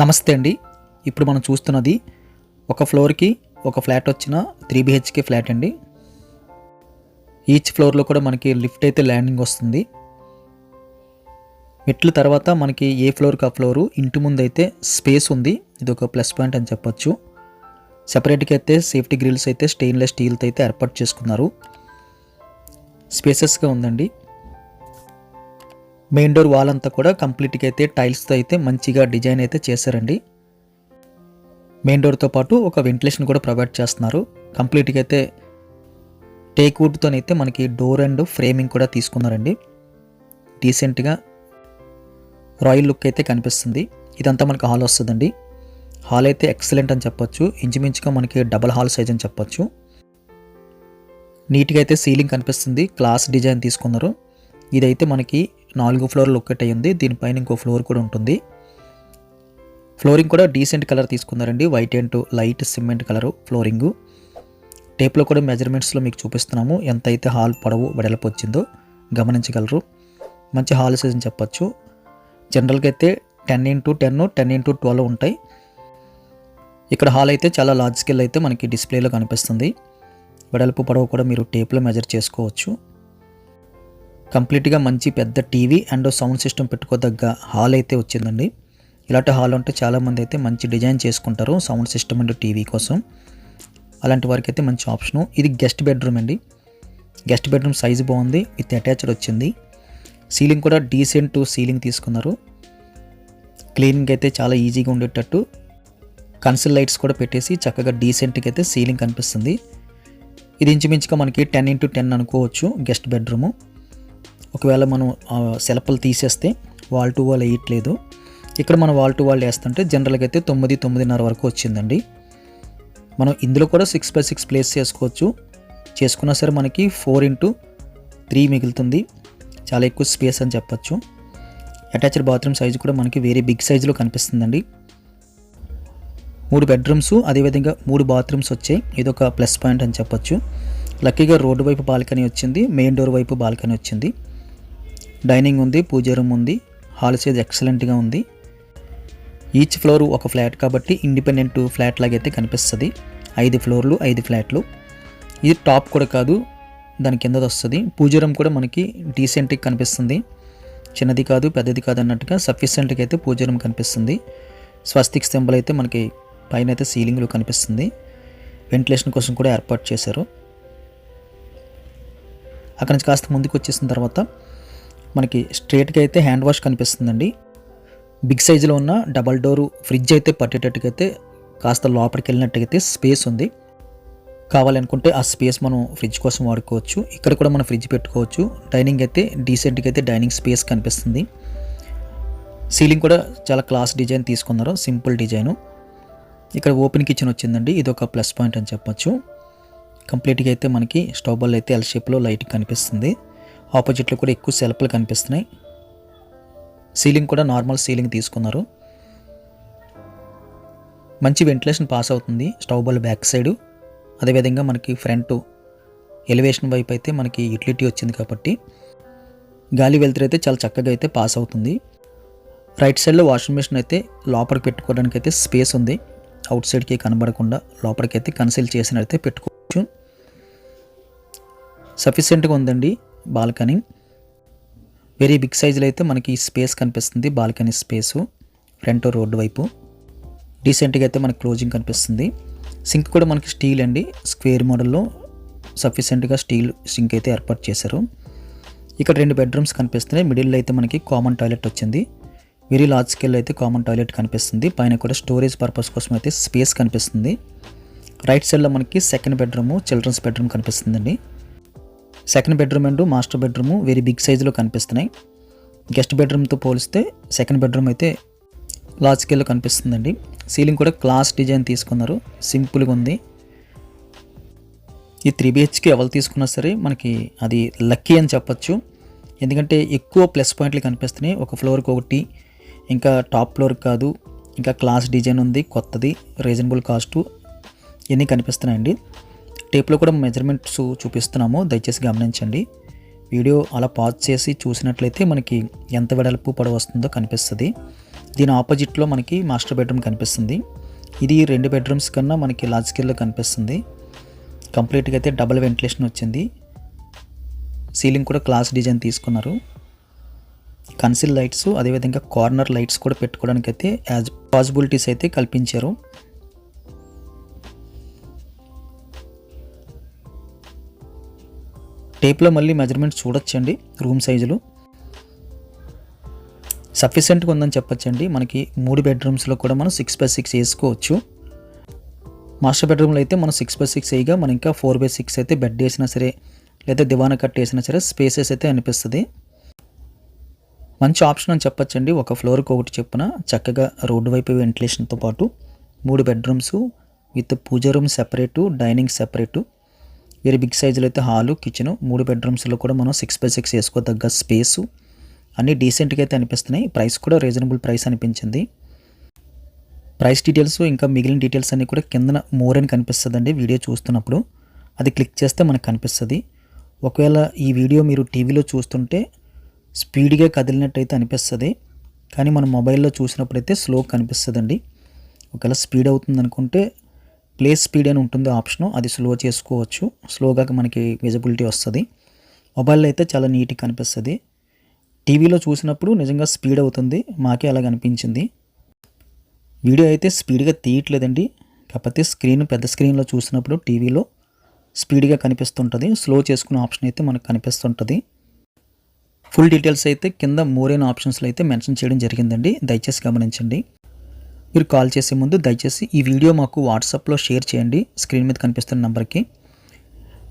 నమస్తే అండి. ఇప్పుడు మనం చూస్తున్నది ఒక ఫ్లోర్కి ఒక ఫ్లాట్ వచ్చిన త్రీ బిహెచ్కే ఫ్లాట్ అండి. ఈచ్ ఫ్లోర్లో కూడా మనకి లిఫ్ట్ అయితే ల్యాండింగ్ వస్తుంది. మెట్ల తర్వాత మనకి ఏ ఫ్లోర్కి ఆ ఫ్లోరు ఇంటి ముందు అయితే స్పేస్ ఉంది. ఇది ఒక ప్లస్ పాయింట్ అని చెప్పొచ్చు. సెపరేట్గా అయితే సేఫ్టీ గ్రిల్స్ అయితే స్టెయిన్లెస్ స్టీల్తో అయితే ఏర్పాటు చేసుకున్నారు. స్పేసెస్గా ఉందండి. మెయిన్ డోర్ వాల్ అంతా కూడా కంప్లీట్గా అయితే టైల్స్తో అయితే మంచిగా డిజైన్ అయితే చేశారండి. మెయిన్ డోర్తో పాటు ఒక వెంటిలేషన్ కూడా ప్రొవైడ్ చేస్తున్నారు. కంప్లీట్గా అయితే టేక్ వుడ్తోనైతే మనకి డోర్ అండ్ ఫ్రేమింగ్ కూడా తీసుకున్నారండి. డీసెంట్గా రాయల్ లుక్ అయితే కనిపిస్తుంది. ఇదంతా మనకి హాల్ వస్తుందండి. హాల్ అయితే ఎక్సలెంట్ అని చెప్పొచ్చు. ఇంచుమించుగా మనకి డబల్ హాల్ సైజ్ అని చెప్పొచ్చు. నీట్గా అయితే సీలింగ్ కనిపిస్తుంది. క్లాస్ డిజైన్ తీసుకున్నారు. ఇదైతే మనకి నాలుగు ఫ్లోర్లు ఒక్కటే ఉంది. దీనిపైన ఇంకో ఫ్లోర్ కూడా ఉంటుంది. ఫ్లోరింగ్ కూడా డీసెంట్ కలర్ తీసుకున్నారండి. White and light cement colour flooring టేప్లో కూడా మెజర్మెంట్స్లో మీకు చూపిస్తున్నాము. ఎంత అయితే హాల్ పొడవు వెడల్పు వచ్చిందో గమనించగలరు. మంచి హాల్ సైజ్ అని జనరల్గా అయితే ten into ten ten into twelve ఉంటాయి. ఇక్కడ హాల్ అయితే చాలా లార్జ్ స్కేల్ అయితే మనకి డిస్ప్లేలో కనిపిస్తుంది. వెడల్పు పొడవు కూడా మీరు టేప్లో మెజర్ చేసుకోవచ్చు. కంప్లీట్గా మంచి పెద్ద టీవీ అండ్ సౌండ్ సిస్టమ్ పెట్టుకోదగ్గ హాల్ అయితే వచ్చిందండి. ఇలాంటి హాల్ ఉంటే చాలామంది అయితే మంచి డిజైన్ చేసుకుంటారు సౌండ్ సిస్టమ్ అండ్ టీవీ కోసం. అలాంటి వారికి అయితే మంచి ఆప్షను. ఇది గెస్ట్ బెడ్రూమ్ అండి. గెస్ట్ బెడ్రూమ్ సైజు బాగుంది విత్ అటాచ్డ్ వచ్చింది. సీలింగ్ కూడా డీసెంట్ సీలింగ్ తీసుకున్నారు. క్లీనింగ్ అయితే చాలా ఈజీగా ఉండేటట్టు. కన్సిల్ లైట్స్ కూడా పెట్టేసి చక్కగా డీసెంట్గా అయితే సీలింగ్ కనిపిస్తుంది. ఇది ఇంచుమించుగా మనకి టెన్ ఇంటూ టెన్ అనుకోవచ్చు గెస్ట్ బెడ్రూము. ఒకవేళ మనం శిల్పలు తీసేస్తే వాల్ టు వాల్ వేయట్లేదు. ఇక్కడ మనం వాల్ టు వాల్ వేస్తుంటే జనరల్గా అయితే తొమ్మిది తొమ్మిదిన్నర వరకు వచ్చిందండి. మనం ఇందులో కూడా సిక్స్ బై సిక్స్ ప్లేస్ చేసుకోవచ్చు. చేసుకున్నా సరే మనకి ఫోర్ ఇంటూ త్రీ మిగులుతుంది. చాలా ఎక్కువ స్పేస్ అని చెప్పొచ్చు. అటాచ్డ్ బాత్రూమ్ సైజు కూడా మనకి వేరే బిగ్ సైజులో కనిపిస్తుందండి. మూడు బెడ్రూమ్స్ అదేవిధంగా మూడు బాత్రూమ్స్ వచ్చాయి. ఇది ఒక ప్లస్ పాయింట్ అని చెప్పొచ్చు. లక్కీగా రోడ్డు వైపు బాల్కనీ వచ్చింది. మెయిన్ డోర్ వైపు బాల్కనీ వచ్చింది. డైనింగ్ ఉంది పూజ రూమ్ ఉంది హాల్ సైజ్ ఎక్సలెంట్గా ఉంది. ఈచ్ ఫ్లోర్ ఒక ఫ్లాట్ కాబట్టి ఇండిపెండెంట్ ఫ్లాట్ లాగైతే కనిపిస్తుంది. ఐదు ఫ్లోర్లు ఐదు ఫ్లాట్లు. ఇది టాప్ కూడా కాదు దాని కింద వస్తుంది. పూజ రూమ్ కూడా మనకి డీసెంట్గా కనిపిస్తుంది. చిన్నది కాదు పెద్దది కాదు అన్నట్టుగా సఫిషియెంట్గా అయితే పూజ రూమ్ కనిపిస్తుంది. స్వస్తిక్ సింబల్ అయితే మనకి పైన అయితే సీలింగ్లో కనిపిస్తుంది. వెంటిలేషన్ కోసం కూడా ఏర్పాటు చేశారు. అక్కడ నుంచి కాస్త ముందుకు వచ్చేసిన తర్వాత మనకి స్ట్రేట్గా అయితే హ్యాండ్ వాష్ కనిపిస్తుందండి. బిగ్ సైజులో ఉన్న డబల్ డోరు ఫ్రిడ్జ్ అయితే పట్టేటట్టుగా అయితే కాస్త లోపలికి వెళ్ళినట్టుగైతే స్పేస్ ఉంది. కావాలనుకుంటే ఆ స్పేస్ మనం ఫ్రిడ్జ్ కోసం వాడుకోవచ్చు. ఇక్కడ కూడా మనం ఫ్రిడ్జ్ పెట్టుకోవచ్చు. డైనింగ్ అయితే డీసెంట్గా అయితే డైనింగ్ స్పేస్ కనిపిస్తుంది. సీలింగ్ కూడా చాలా క్లాస్ డిజైన్ తీసుకున్నారు. Simple design. ఇక్కడ ఓపెన్ కిచెన్ వచ్చిందండి. ఇది ఒక ప్లస్ పాయింట్ అని చెప్పొచ్చు. కంప్లీట్గా అయితే మనకి స్టవ్ బల్ అయితే ఎల్ షేప్లో లైట్ కనిపిస్తుంది. ఆపోజిట్లో కూడా ఎక్కువ సెల్ఫ్లు కనిపిస్తున్నాయి. సీలింగ్ కూడా నార్మల్ సీలింగ్ తీసుకున్నారు. మంచి వెంటిలేషన్ పాస్ అవుతుంది. స్టవ్ బల్ బ్యాక్ సైడు. అదేవిధంగా మనకి ఫ్రంట్ ఎలివేషన్ వైపు అయితే మనకి యూటిలిటీ వచ్చింది కాబట్టి గాలి వెళ్తురు అయితే చాలా చక్కగా అయితే పాస్ అవుతుంది. రైట్ సైడ్లో వాషింగ్ మిషన్ అయితే లోపలికి పెట్టుకోవడానికి అయితే స్పేస్ ఉంది. అవుట్ సైడ్కి కనబడకుండా లోపలికి అయితే కన్సిల్ చేసినైతే పెట్టుకోవచ్చు. సఫిషియెంట్గా ఉందండి. బాల్కనీ. వెరీ బిగ్ సైజులో అయితే మనకి స్పేస్ కనిపిస్తుంది బాల్కనీ స్పేసు ఫ్రంట్ రోడ్డు వైపు. డీసెంట్గా అయితే మనకి క్లోజింగ్ కనిపిస్తుంది. సింక్ కూడా మనకి స్టీల్ అండి. స్క్వేర్ మోడల్లో సఫిషియెంట్గా స్టీల్ సింక్ అయితే ఏర్పాటు చేశారు. ఇక్కడ రెండు బెడ్రూమ్స్ కనిపిస్తున్నాయి. మిడిల్లో అయితే మనకి కామన్ టాయిలెట్ వచ్చింది. వెరీ లార్జ్ స్కేల్ అయితే కామన్ టాయిలెట్ కనిపిస్తుంది. పైన కూడా స్టోరేజ్ పర్పస్ కోసం అయితే స్పేస్ కనిపిస్తుంది. రైట్ సైడ్లో మనకి సెకండ్ బెడ్రూమ్ చిల్డ్రన్స్ బెడ్రూమ్ కనిపిస్తుందండి. Second bedroom and master bedroom very big సైజులో కనిపిస్తున్నాయి. గెస్ట్ బెడ్రూమ్తో పోలిస్తే సెకండ్ బెడ్రూమ్ అయితే లార్జ్ స్కేల్లో కనిపిస్తుందండి. సీలింగ్ కూడా క్లాస్ డిజైన్ తీసుకున్నారు. సింపుల్గా ఉంది. ఈ త్రీ బిహెచ్కి ఎవరు తీసుకున్నా సరే మనకి అది లక్కీ అని చెప్పొచ్చు. ఎందుకంటే ఎక్కువ ప్లస్ పాయింట్లు కనిపిస్తున్నాయి. ఒక ఫ్లోర్కి ఒకటి ఇంకా టాప్ ఫ్లోర్ కాదు ఇంకా క్లాస్ డిజైన్ ఉంది కొత్తది రీజనబుల్ కాస్టు ఇవన్నీ కనిపిస్తున్నాయండి. టేప్లో కూడా మెజర్మెంట్స్ చూపిస్తున్నాము. దయచేసి గమనించండి. వీడియో అలా పాజ్ చేసి చూసినట్లయితే మనకి ఎంత వెడల్పు పొడవు వస్తుందో కనిపిస్తుంది. దీని ఆపోజిట్లో మనకి మాస్టర్ బెడ్రూమ్ కనిపిస్తుంది. ఇది రెండు బెడ్రూమ్స్ కన్నా మనకి లార్జ్ స్కేల్లో కనిపిస్తుంది. కంప్లీట్గా అయితే డబుల్ వెంటిలేషన్ వచ్చింది. సీలింగ్ కూడా క్లాస్ డిజైన్ తీసుకున్నారు. కన్సిల్ లైట్స్ అదేవిధంగా కార్నర్ లైట్స్ కూడా పెట్టుకోవడానికి అయితే యాజ్ పాసిబిలిటీస్ అయితే కల్పించారు. టేప్లో మళ్ళీ మెజర్మెంట్స్ చూడొచ్చండి రూమ్ సైజులు. సఫిషియెంట్గా ఉందని చెప్పొచ్చండి. మనకి మూడు బెడ్రూమ్స్లో కూడా మనం సిక్స్ బై సిక్స్ వేసుకోవచ్చు. మాస్టర్ బెడ్రూమ్లో అయితే మనం సిక్స్ బై సిక్స్ వేయగా మనం ఇంకా ఫోర్ బై సిక్స్ అయితే బెడ్ వేసినా సరే లేదా దివాన కట్ వేసినా సరే స్పేసెస్ అయితే అనిపిస్తుంది. మంచి ఆప్షన్ అని చెప్పొచ్చండి. ఒక ఫ్లోర్కి ఒకటి చెప్పున చక్కగా రోడ్డు వైపు వెంటిలేషన్తో పాటు మూడు bedrooms with puja room separate dining separate వేరే బిగ్ సైజులో అయితే హాలు కిచెను మూడు బెడ్రూమ్స్లో కూడా మనం సిక్స్ బై సిక్స్ వేసుకోదగ్గ స్పేసు అన్నీ డీసెంట్గా అయితే అనిపిస్తున్నాయి. ప్రైస్ కూడా రీజనబుల్ ప్రైస్ అనిపించింది. ప్రైస్ డీటెయిల్స్ ఇంకా మిగిలిన డీటెయిల్స్ అన్నీ కూడా కిందన మోర్ అని కనిపిస్తుందండి వీడియో చూస్తున్నప్పుడు. అది క్లిక్ చేస్తే మనకు కనిపిస్తుంది. ఒకవేళ ఈ వీడియో మీరు టీవీలో చూస్తుంటే స్పీడ్గా కదిలినట్టయితే అనిపిస్తుంది. కానీ మనం మొబైల్లో చూసినప్పుడైతే స్లో కనిపిస్తుందండి. ఒకవేళ స్పీడ్ అవుతుంది అనుకుంటే ప్లేస్ స్పీడ్ అని ఉంటుంది ఆప్షన్ అది స్లో చేసుకోవచ్చు. స్లోగా మనకి విజిబిలిటీ వస్తుంది. మొబైల్లో అయితే చాలా నీట్గా కనిపిస్తుంది. టీవీలో చూసినప్పుడు నిజంగా స్పీడ్ అవుతుంది. మాకే అలాగ అనిపించింది. వీడియో అయితే స్పీడ్గా తీయట్లేదండి. కాకపోతే స్క్రీన్ పెద్ద స్క్రీన్లో చూసినప్పుడు టీవీలో స్పీడ్గా కనిపిస్తుంటుంది. స్లో చేసుకునే ఆప్షన్ అయితే మనకు కనిపిస్తుంటుంది. ఫుల్ డీటెయిల్స్ అయితే కింద మోరైన ఆప్షన్స్లో అయితే మెన్షన్ చేయడం జరిగిందండి. దయచేసి గమనించండి. మీరు కాల్ చేసే ముందు దయచేసి ఈ వీడియో మాకు వాట్సాప్లో షేర్ చేయండి. స్క్రీన్ మీద కనిపిస్తున్న నెంబర్కి.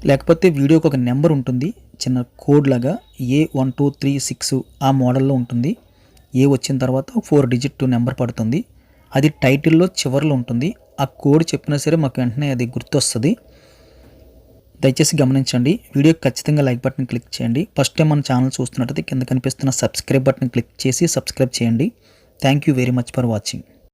లేకపోతే వీడియోకి ఒక నెంబర్ ఉంటుంది. చిన్న కోడ్ లాగా A one two three six ఆ మోడల్లో ఉంటుంది. ఏ వచ్చిన తర్వాత ఫోర్ డిజిట్ నెంబర్ పడుతుంది. అది టైటిల్లో చివరిలో ఉంటుంది. ఆ కోడ్ చెప్పినా సరే మాకు వెంటనే అది గుర్తొస్తుంది. దయచేసి గమనించండి. వీడియో ఖచ్చితంగా లైక్ బటన్ క్లిక్ చేయండి. ఫస్ట్ టైం మన ఛానల్ చూస్తున్నట్టయితే కింద కనిపిస్తున్న సబ్స్క్రైబ్ బటన్ క్లిక్ చేసి సబ్స్క్రైబ్ చేయండి. Thank you very much for watching